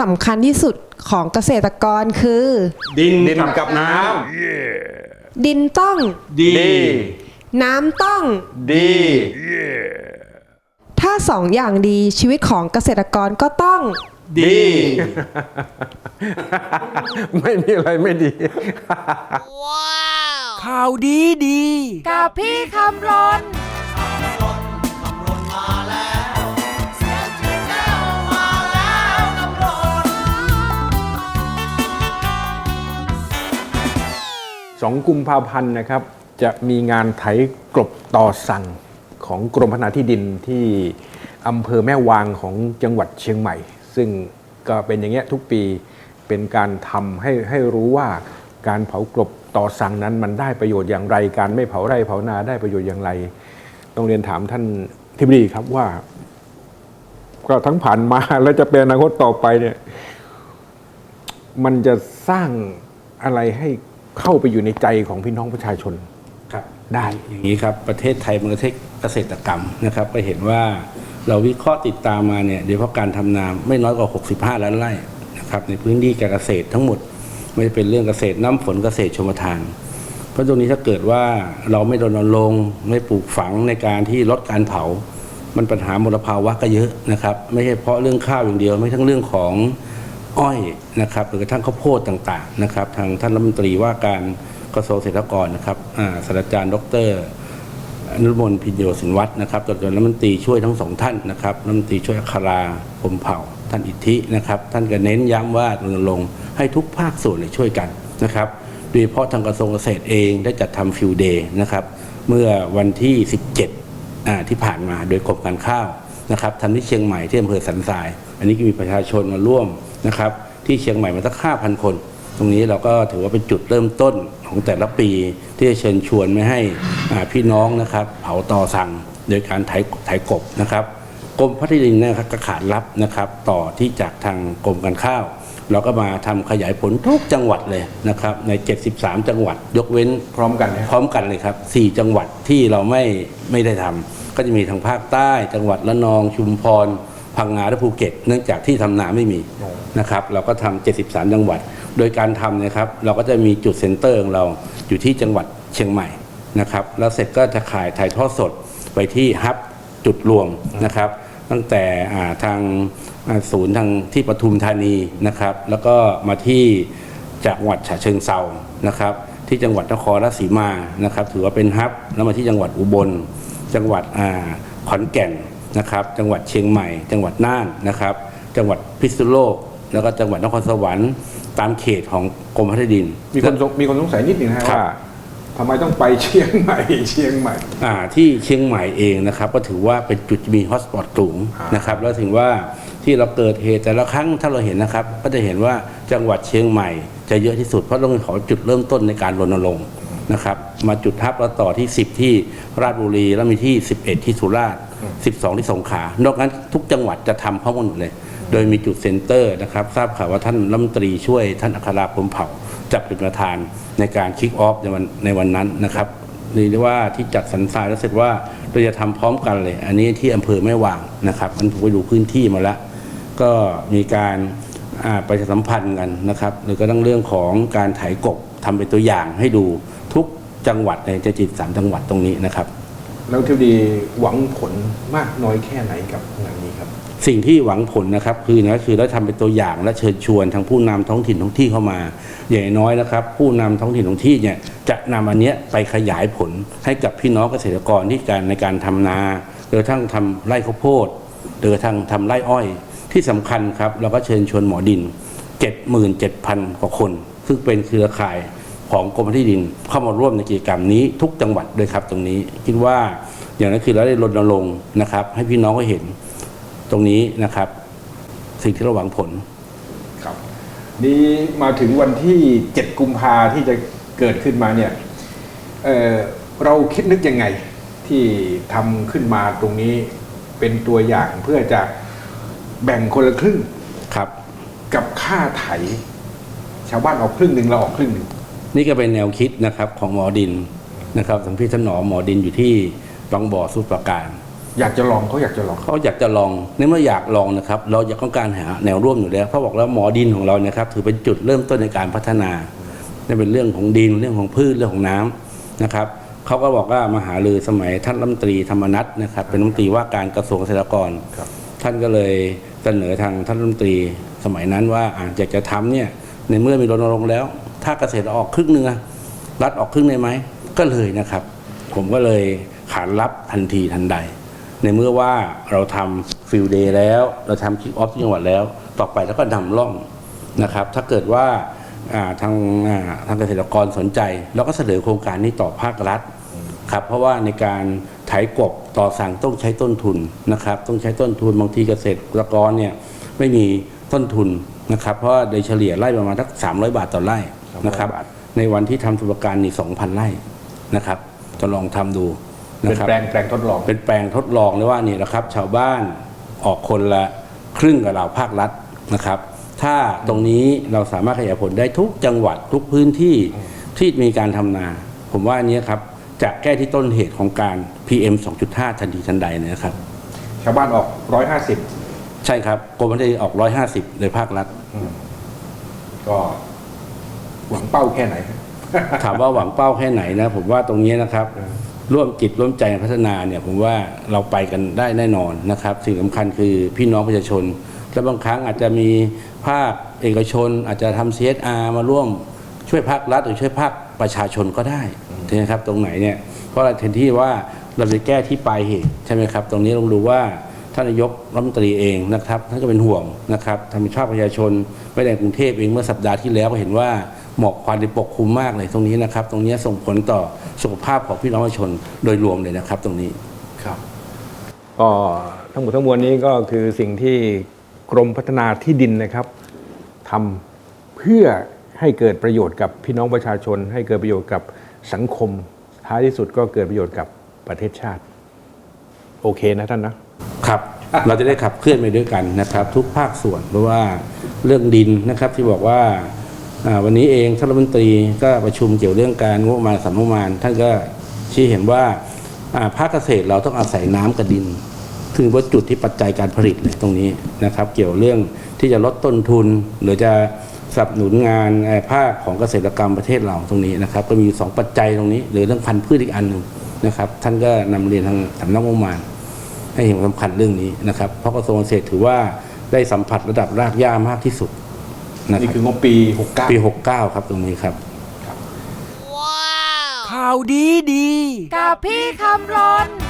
สำคัญที่สุดของเกษตรกรคือ ดินดินกับกับน้น้ดินต้องำดีำดีน้ำต้อง ดีถ้าสองอย่างดีชีวิตของเกษตรกรก็ต้อง ดี ไม่มีอะไรไม่ดี ข่าวดีดี กับพี่คำรน สองกุมภาพันธ์นะครับ จะมีงานไถกลบต่อสั่งของกรมพัฒนาที่ดินที่อำเภอแม่วางของจังหวัดเชียงใหม่ ซึ่งก็เป็นอย่างเงี้ยทุกปีเป็นการทำให้ให้รู้ว่าการเผากลบต่อสั่งนั้นมันได้ประโยชน์อย่างไร การไม่เผาไร่เผานาได้ประโยชน์อย่างไร ต้องเรียนถามท่านทิบดีครับว่า ก็ทั้งผ่านมาและจะเป็นอนาคตต่อไปเนี่ย มันจะสร้างอะไรให้ เข้าไปอยู่ในใจของพี่น้องประชาชนครับได้อย่างนี้ครับประเทศไทยเป็นประเทศเกษตรกรรมนะครับก็เห็นว่าเราวิเคราะห์ติดตามมาเนี่ยโดยเฉพาะการทำนาไม่น้อยกว่า 65 ล้านไร่นะครับในพื้นที่การเกษตรทั้งหมดไม่ว่าจะเป็นเรื่องเกษตรน้ำฝนเกษตรชมทานเพราะตรงนี้ถ้าเกิดว่าเราไม่รณรงค์ไม่ปลูกฝังในการที่ลดการเผา มันปัญหามลภาวะก็เยอะนะครับ ไม่ใช่เพราะเรื่องข้าวอย่างเดียว ไม่ทั้งเรื่องของ อ้อยนะครับหรือกระทั่งข้าวโพดต่างๆนะครับทางท่านรัฐมนตรีว่าการกระทรวงเกษตรกรนะครับศาสตราจารย์ ดรอนุมนพิญโยสินวัฒน์นะครับตัวรัฐมนตรีช่วยทั้งสองท่านนะครับรัฐมนตรีช่วยอัคราพมเผ่า ท่านอิทธินะครับ ท่านก็เน้นย้ำว่ารณรงค์ให้ทุกภาคส่วนช่วยกันนะครับโดยเฉพาะทางกระทรวงเกษตรเองได้จัดทำฟิวเดย์นะครับเมื่อวันที่ 17 ที่ผ่านมาโดยกรมการข้าวนะครับทำที่เชียงใหม่ที่อำเภอสันทราย อันนี้ก็มีประชาชนมาร่วม นะครับที่เชียงใหม่มาสัก 5,000 คน ตรงนี้เราก็ถือว่าเป็นจุดเริ่มต้นของแต่ละปีที่จะเชิญชวนไม่ให้อ่าพี่น้องนะครับเผาต่อสั่งโดยการไถไถกบนะครับกรมพัฒนาดินนะครับก็ขาดรับนะครับ ต่อที่จากทางกรมการข้าว เราก็มาทำขยายผลทุกจังหวัดเลยนะครับใน 73 จังหวัด ยกเว้นพร้อมกันนะพร้อมกันเลยครับ 4 จังหวัดที่เราไม่ไม่ได้ทำก็จะมีทางภาคใต้ จังหวัดละนองชุมพร พังงาและภูเก็ต เนื่องจากที่ทำนาไม่มีนะครับ เราก็ทำ73 จังหวัด โดยการทำนะครับเราก็จะมีจุดเซ็นเตอร์ของเราอยู่ที่จังหวัดเชียงใหม่นะครับ แล้วเสร็จก็จะขายถ่ายทอดสดไปที่ฮับจุดรวมนะครับ ตั้งแต่ทางศูนย์ทางที่ปทุมธานีนะครับ แล้วก็มาที่จังหวัดฉะเชิงเซานะครับ ที่จังหวัดนครราชสีมานะครับ ถือว่าเป็นฮับแล้วมาที่จังหวัดอุบล จังหวัดขอนแก่น นะครับ จังหวัดเชียงใหม่ จังหวัดน่านนะครับ จังหวัดพิษณุโลก แล้วก็จังหวัดนครสวรรค์ตามเขตของกรมพัฒนาดิน มีคนสงมีคนสงสัยนิดหนึ่งนะฮะครับ ว่าทำไมต้องไปเชียงใหม่ เชียงใหม่ อ่าที่เชียงใหม่เองนะครับก็ถือว่าเป็นจุดมีฮอตสปอตสูงอ่าน นะครับแล้วถึงว่าที่เราเกิดเหตุแต่ละครั้งถ้าเราเห็นนะครับ ก็จะเห็นว่าจังหวัดเชียงใหม่ จะเยอะที่สุดเพราะต้องเป็นของจุดเริ่มต้นในการรณรงค์นะครับ มาจุดทับแล้วต่อที่ 10 ที่ราชบุรีแล้วมีที่ 11 ที่สุราษฎร์ 12 ที่สงขลานอกนั้นทุกจังหวัดจะทำพร้อมกันหมดเลย โดยมีจุดเซ็นเตอร์นะครับ ทราบข่าวว่าท่านรัฐมนตรีช่วยท่านอัคราพรหมเผ่าจะเป็นประธานในการคิกออฟในวันในวันนั้นนะครับหรือว่าที่จัดสรรทรายแล้วเสร็จว่าเราจะทำพร้อมกันเลย อันนี้ที่อำเภอแม่วางนะครับมันผมไปดูพื้นที่มาแล้วก็มีการประชาสัมพันธ์กันนะครับหรือก็ต้องเรื่องของการไถกบทำเป็นตัวอย่างให้ดูทุกจังหวัดในจะจิตสามจังหวัดตรงนี้นะครับ แล้วทิวดีหวังผลมากน้อยแค่ไหนกับงานนี้ครับ สิ่งที่หวังผลนะครับคือนะคือเราทำเป็นตัวอย่างและเชิญชวนทางผู้นำท้องถิ่นท้องที่เข้ามา อย่างน้อยนะครับ ผู้นำท้องถิ่นท้องที่เนี่ยจะนำอันเนี้ยไปขยายผลให้กับพี่น้องเกษตรกรที่การในการทำนาหรือทั้งทำไร่ข้าวโพดหรือทั้งทำไร่อ้อย ที่สำคัญครับเราก็เชิญชวนหมอดิน 77,000 กว่าคน ซึ่งเป็นเครือข่าย ของกรมที่ดินเข้ามาร่วมในกิจกรรมนี้ทุกจังหวัดด้วยครับตรงนี้คิดว่าอย่างนั้นคือเราได้รณรงค์นะครับ ให้พี่น้องก็เห็นตรงนี้นะครับ สิ่งที่เราหวังผลครับนี่มาถึงวันที่ 7 กุมภาที่จะเกิดขึ้นมาเนี่ยเอ่อเราคิดนึกยังไงที่ทำขึ้นมาตรงนี้เป็นตัวอย่างเพื่อจะแบ่งคนละครึ่งครับ กับค่าไถ ชาวบ้านออกครึ่งหนึ่งเราออกครึ่งหนึ่ง นี่ก็เป็นแนวคิดนะครับของหมอดินนะครับสัมพี่ท่านหนอมหมอดินอยู่ที่บางบ่อสุดประการ อยากจะลองเขาอยากจะลองเขาอยากจะลองในเมื่ออยากลองนะครับ เราอยากต้องการหาแนวร่วมอยู่แล้วเพราะบอกแล้วหมอดินของเราเนี่ยครับถือเป็นจุดเริ่มต้นในการพัฒนานี่เป็นเรื่องของดินเรื่องของพืชเรื่องของน้ำนะครับเขาก็บอกว่ามาหาลือสมัยท่านรัฐมนตรีธรรมนัฐนะครับ เป็นรัฐมนตรีว่าการกระทรวงเกษตรกรครับท่านก็เลยเสนอทางท่านรัฐมนตรีสมัยนั้นว่าอาอยากจะทำเนี่ยในเมื่อมีรณรงค์แล้ว ถ้าเกษตรออกครึ่งหนึงอรัฐออกครึ่งได้ไหมก็เลยนะครับ ผมก็เลยขานรับทันทีทันใด ในเมื่อว่าเราทำฟิลเดย์แล้ว เราทำคิกออฟที่จังหวัดแล้ว ต่อไปแล้วก็นำร่องนะครับ ถ้าเกิดว่าทางทางเกษตรกรสนใจเราก็เสนอโครงการนี้ต่อภาครัฐครับเพราะว่าในการไถกบต่อสั่งต้องใช้ต้นทุนนะครับ ต้องใช้ต้นทุนบางทีเกษตรกรเนี่ยไม่มีต้นทุนนะครับ เพราะโดยเฉลี่ยไร่ประมาณสัก300 บาทต่อไร่ นะครับบาทในวันที่ทำสุปการนี่2,000ไร่นะครับจะลองทำดูเป็นนะครับแปลงแปลงทดลอง เป็นแปลงทดลองเลยว่านี่นะครับ ชาวบ้านออกคนละครึ่งกับเราภาครัฐนะครับ ถ้าตรงนี้เราสามารถขยายผลได้ทุกจังหวัดทุกพื้นที่ที่มีการทำนา ผมว่าอันเนี้ยครับจะแก้ที่ต้นเหตุของการ PM 2.5 ทันทีทันใดเลยนะครับ ชาวบ้านออกร้อยห้าสิบใช่ครับกรมพัฒนาออก 150เลยภาครัฐก็ หวังเป้าแค่ไหน ถามว่าหวังเป้าแค่ไหนนะ ผมว่าตรงนี้นะครับ ร่วมจิตร่วมใจพัฒนาเนี่ย ผมว่าเราไปกันได้แน่นอนนะครับ สิ่งสำคัญคือพี่น้องประชาชน และบางครั้งอาจจะมีภาคเอกชน อาจจะทำ CSR มาร่วมช่วยภาครัฐหรือช่วยภาคประชาชนก็ได้ใช่ไหมครับ ตรงไหนเนี่ยเพราะเราเห็นที่ว่าเราจะแก้ที่ปลายเหตุใช่ไหมครับ ตรงนี้ลองดูว่าท่านนายกรัฐมนตรีเองนะครับท่านก็เป็นห่วงนะครับทำให้ภาคประชาชนไม่ได้กรุงเทพเองเมื่อสัปดาห์ที่แล้วก็เห็นว่า หมอกควันที่ปกคลุมมากเลยตรงนี้นะครับ ตรงนี้ส่งผลต่อสุขภาพของพี่น้องประชาชนโดยรวมเลยนะครับตรงนี้ครับก็ทั้งหมดทั้งมวลนี้ก็คือสิ่งที่กรมพัฒนาที่ดินนะครับทำเพื่อให้เกิดประโยชน์กับพี่น้องประชาชน ให้เกิดประโยชน์กับสังคม ท้ายที่สุดก็เกิดประโยชน์กับประเทศชาติ โอเคนะท่านนะครับเราจะได้ขับเคลื่อนไปด้วยกันนะครับ ทุกภาคส่วนเพราะว่าเรื่องดินนะครับที่บอกว่าอ่า วันนี้เองท่านรัฐมนตรีก็ประชุมเกี่ยวเรื่องการงบประมาณสำนักงบประมาณ ท่านก็ชี้เห็นว่าภาคเกษตรเราต้องอาศัยน้ำกับดินถึงว่าจุดที่ปัจจัยการผลิตเลยตรงนี้นะครับ เกี่ยวเรื่องที่จะลดต้นทุน หรือจะสนับสนุนงานภาคของเกษตรกรรมประเทศเราตรงนี้นะครับ ก็มีสองปัจจัยตรงนี้ หรือเรื่องพันธุ์พืชอีกอันหนึ่งนะครับ ท่านก็นำเรียนทางสำนักงบประมาณ ให้เห็นความสำคัญเรื่องนี้นะครับ เพราะกระทรวงเกษตรถือว่าได้สัมผัสระดับรากหญ้ามากที่สุด นะคนี่รับคืองบปี 69 ปี 69 ครับตรงนี้ครับ ข่าวดีดี กับพี่คำรนขอบคุณ